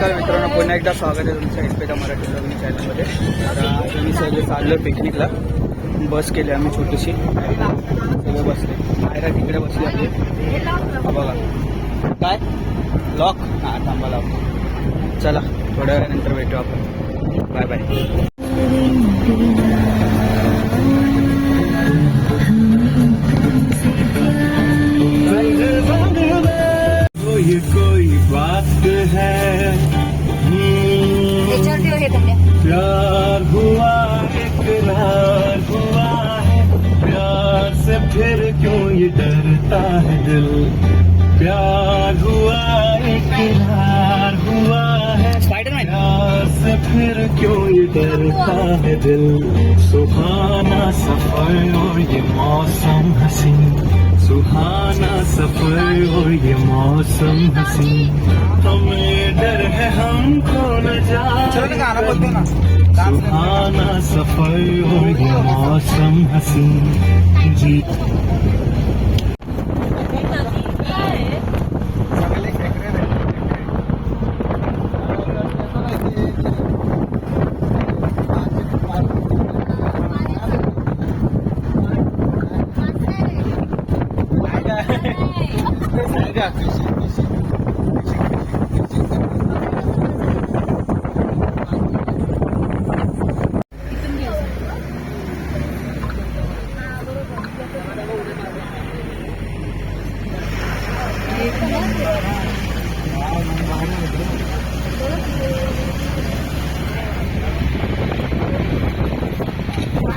नमस्कार मित्रांनो पुन्हा एकदा स्वागत आहे तुमच्या एसपेदा मराठी लग्न चॅनलमध्ये. आता आज आम्ही सगळे चाललो पिकनिकला. बस केली आम्ही छोटीशी. सगळे बसले. मायरा तिकडे बसली आपली हा बघा. काय? लॉक हां थांबा लॉक चला थोड्या वेळानंतर भेटू आपण. बाय बाय डरता है दिल सुहाना सफर और ये मौसम हसी सुहाना सफर और ये मौसम हसी हमें डर है हमको न चलो ना, गाना बोलते ना. जाए सुहाना सफर और ये मौसम हसी जी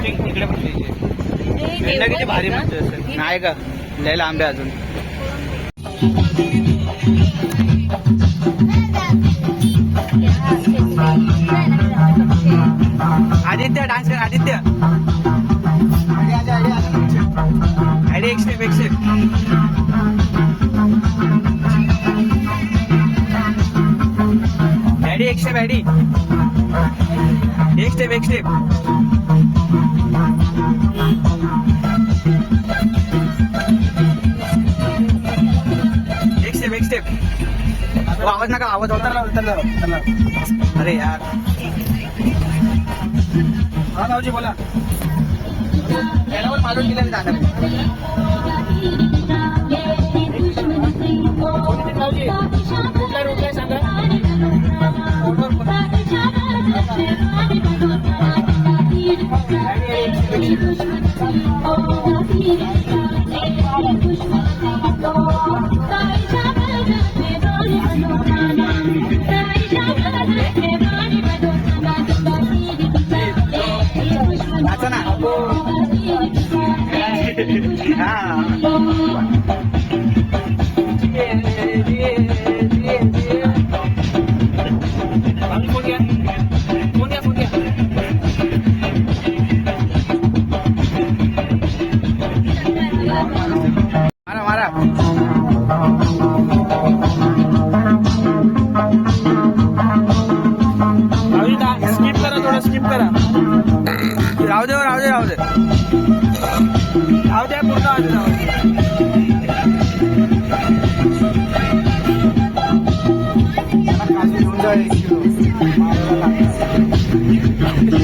तिकडे बसली किती भारी म्हणते असेल नाही का? लय लांब आहे अजून. आदित्य डान्स कर आदित्य. एक स्टेप एक स्टेप एक स्टेप एक स्टेप आवाज नका आवाज उतरला उतरला उतरला अरे यार हा भाऊजी बोला याला पण मारून दिलं जाणार Ah.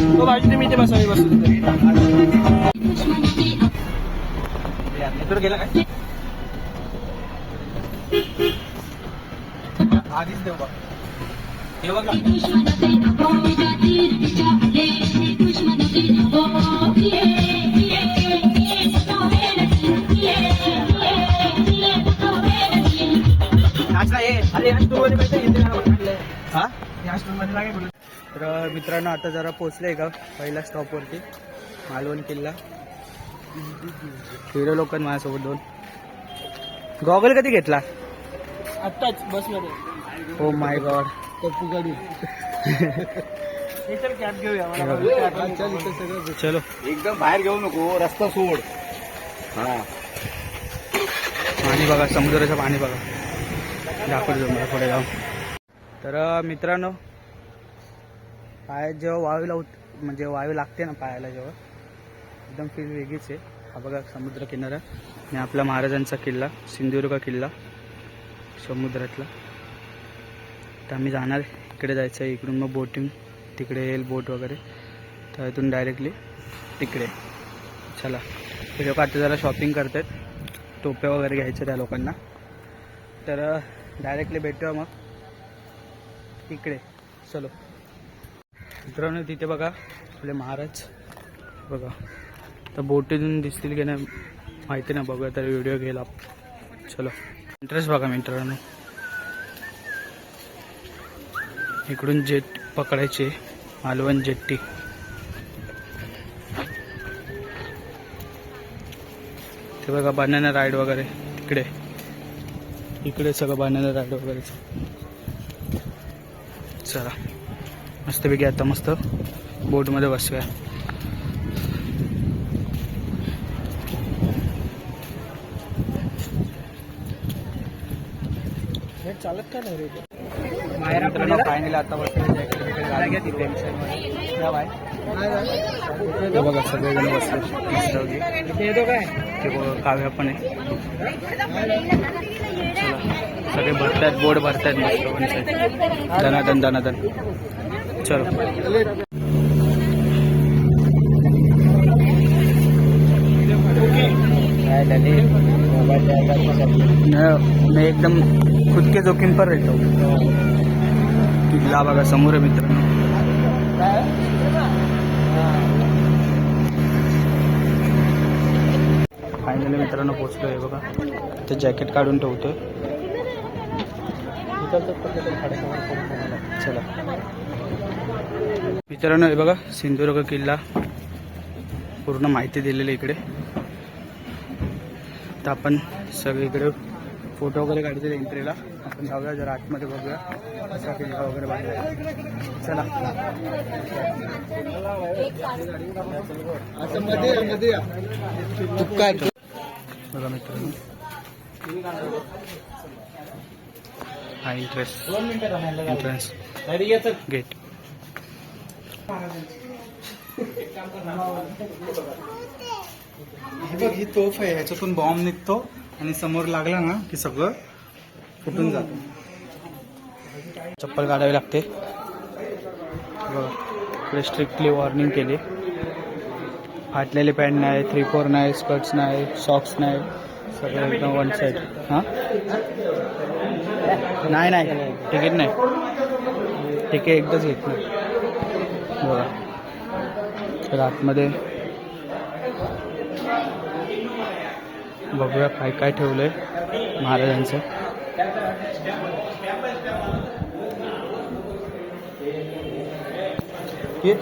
तो भाजी तुम्ही इथे मी बसतो गेला काय आधीच देऊ हे बघा अरे बघ. हा तर मित्रांनो आता जरा पोचले का पहिल्या स्टॉपवरती. मालवण किल्ला. हिरो लोक माझ्यासोबत दोन. गॉगल कधी घेतला? आत्ताच बसमध्ये. हो माय गॉड. गाडी चल कॅब घेऊया चलो. एकदम बाहेर घेऊ नको रस्ता सोड. हा. पाणी बघा समुद्राचं पाणी बघा. दाखवतो तुम्हाला पुढे जाऊन. तर मित्रांनो पायात जेव्हा वाळूला उत म्हणजे वाळू लागते ना पायाला जेव्हा एकदम फील वेगळीच आहे. हा बघा समुद्र किनारा आणि आपला महाराजांचा किल्ला सिंधुदुर्ग किल्ला समुद्रातला. तर आम्ही जाणार इकडे जायचं आहे इकडून मग बोटिंग तिकडे येईल बोट वगैरे. तर इथून डायरेक्टली तिकडे. चला हे लोक आता जरा शॉपिंग करतात. टोप्या वगैरे घ्यायच्या त्या लोकांना. तर डायरेक्टली भेटूया मग. इकडे चलो. मित्रांनो तिथे बघा आपले महाराज. बघा. तर बोटीतून दिसतील की नाही माहिती नाही. बघूया तर व्हिडिओ घेईल आप चलो. इंटरेस्ट बघा मित्रांनो. इकडून जेट पकडायचे. मालवण जेट्टी. ते बघा बनाना राईड वगैरे. तिकडे इकडे सगळं बनाना राईड वगैरे. चला. मस्तपैकी आता मस्त बोटमध्ये बसूया. हे चालत का नाही रे फायनली आता बसले बघा सगळेजण बसले. काव्या पण आहे. सगळे भरतात बोर्ड भरतात धनादन धनादन चलो. मैं मैं एकदम खुद के जोखिम पर रहता हूँ. किल्ला बघा समोर आहे मित्रांनो फायनली मित्रांनो पोचलो आहे बघा. ते जॅकेट काढून ठेवतोय. चला. मित्रांनो हे बघा सिंधुदुर्ग किल्ला. पूर्ण माहिती दिलेली इकडे. तर आपण सगळे इकडे फोटो वगैरे काढतील एंट्रीला आपण जाऊया जरा आतमध्ये बघूया कसा किल्ला वगैरे बांधला चला. असं काय बघा मित्रांनो. हा इंटरेस्ट एंट्रन्स गेट हे बघ ही तोफ आहे. ह्याच्यातून बॉम्ब निघतो आणि समोर लागला ना की सगळं फुटून जातं. चप्पल काढावी लागते. बघा स्ट्रिक्टली वॉर्निंग केली. फाटलेले पॅन्ट नाही थ्री फोर नाही स्कर्ट्स नाही सॉक्स नाही. सगळं एकदम वन साईड हां? नाही नाही. तिकीट नाही. तिकीट एकदाच घेत नाही. बघा. तर आतमध्ये बघूया काय काय ठेवलंय महाराजांचं. ये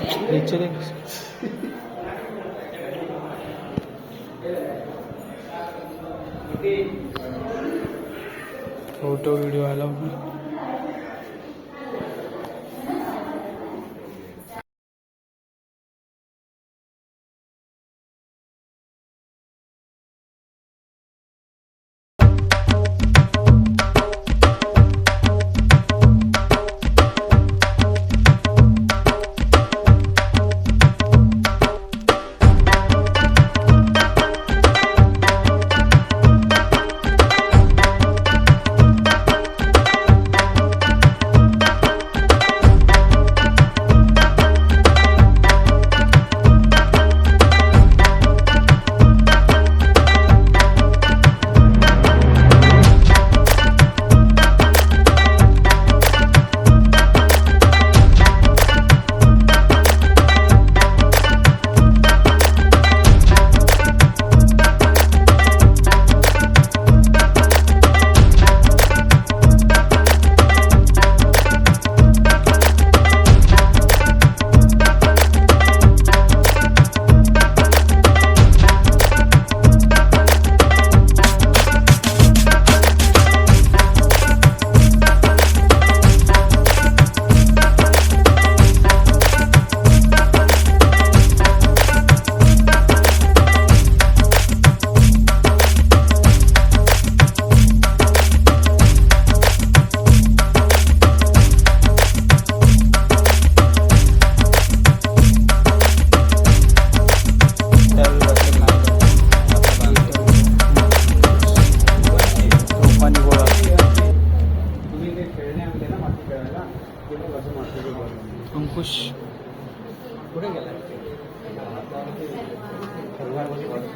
नीचे देख फोटो व्हिडिओ आला अंकुश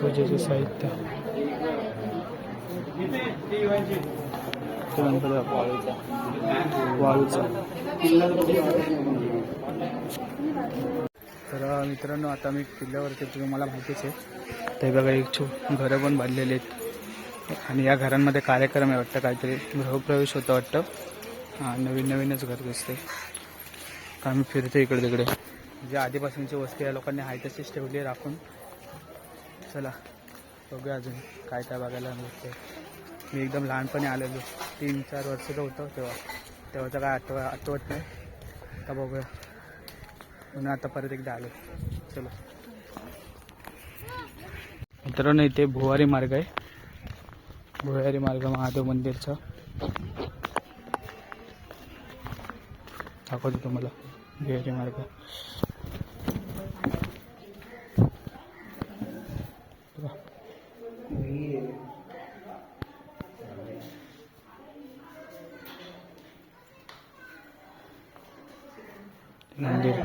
पूजेचे साहित्य. त्यानंतर वाळूचा. तर मित्रांनो आता मी किल्ल्यावरती तुम्हाला माहितीच आहे. ते बघा एक छो घरं पण बांधलेली आहेत. आणि या घरांमध्ये कार्यक्रम आहे वाटतं काहीतरी गृहप्रवेश होता वाटतं. हां नवीन नवीनच घर दिसते आम्ही फिरतो इकडे तिकडे जे आधीपासूनची वस्तू या लोकांनी आहे तशीच ठेवली आहे राखून चला बघूया अजून काय काय बघायला मिळते मी एकदम लहानपणी आलेलो. तीन चार वर्षाचं होतं तेव्हा. तेव्हाचं काय आठव आठवत नाही. आता बघूया. म्हणून आता परत एकदा आलो. चलो. मित्रांनो इथे भुवारी मार्ग आहे. भुवारी मार्ग महादेव मंदिरचा. दाखवतो तुम्हाला. भुवारी मार्ग बघा. मंदिर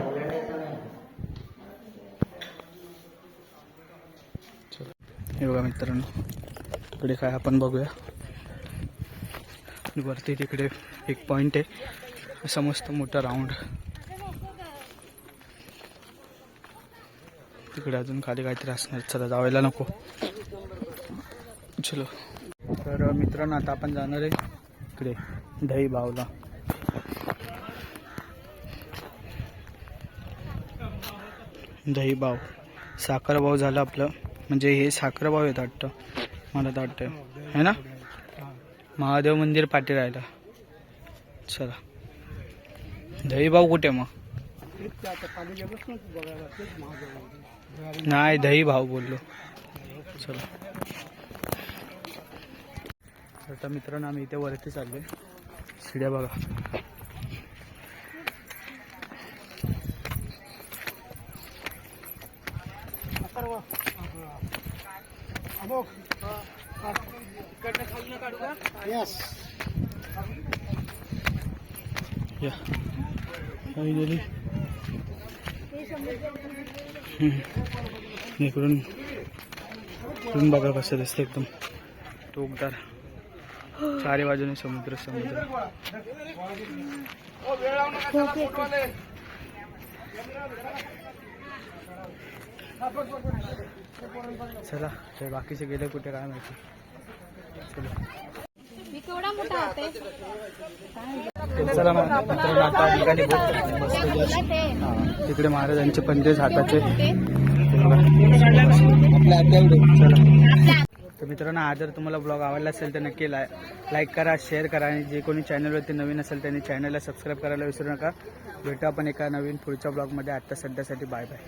चला. हे बघा मित्रांनो. इकडे काय आपण बघूया. वरती तिकडे एक पॉईंट आहे. असा मस्त मोठा राऊंड तिकडे अजून खाली काहीतरी असणार. चला जावायला नको. चलो. तर मित्रांनो आता आपण जाणार आहे इकडे दही भावला दही भाव साखर भाव झालं आपलं. म्हणजे हे साखरभाव येत वाटतं. मला तर वाटतं आहे ना? महादेव मंदिर पाठी राहिला चला. दहीभाऊ कुठे मग? नाही दही भाऊ बोललो. चला. आता मित्रांनो आम्ही इथे वरती चाललो शिड्या बघा. फायनली इकडून इकडून बघा कसं दिसतं एकदम. टोकदार. चारी बाजूने समुद्र समुद्र. चला ते बाकीचे गेले कुठे काय माहिती. चला. केवढा मोठा होते चला मग मित्रांनो आता निघाली बोट. मस्त just. हा, तिकडे महाराजांचे पंचेच हाताचे. तर मित्रांनो हा जर तुम्हाला ब्लॉग आवडला असेल तर नक्की लाय लाईक करा शेअर करा आणि जे कोणी चॅनलवरती नवीन असेल त्यांनी चॅनलला सबस्क्राईब करायला विसरू नका भेटू आपण एका नवीन पुढच्या ब्लॉगमध्ये आत्ता सध्यासाठी बाय बाय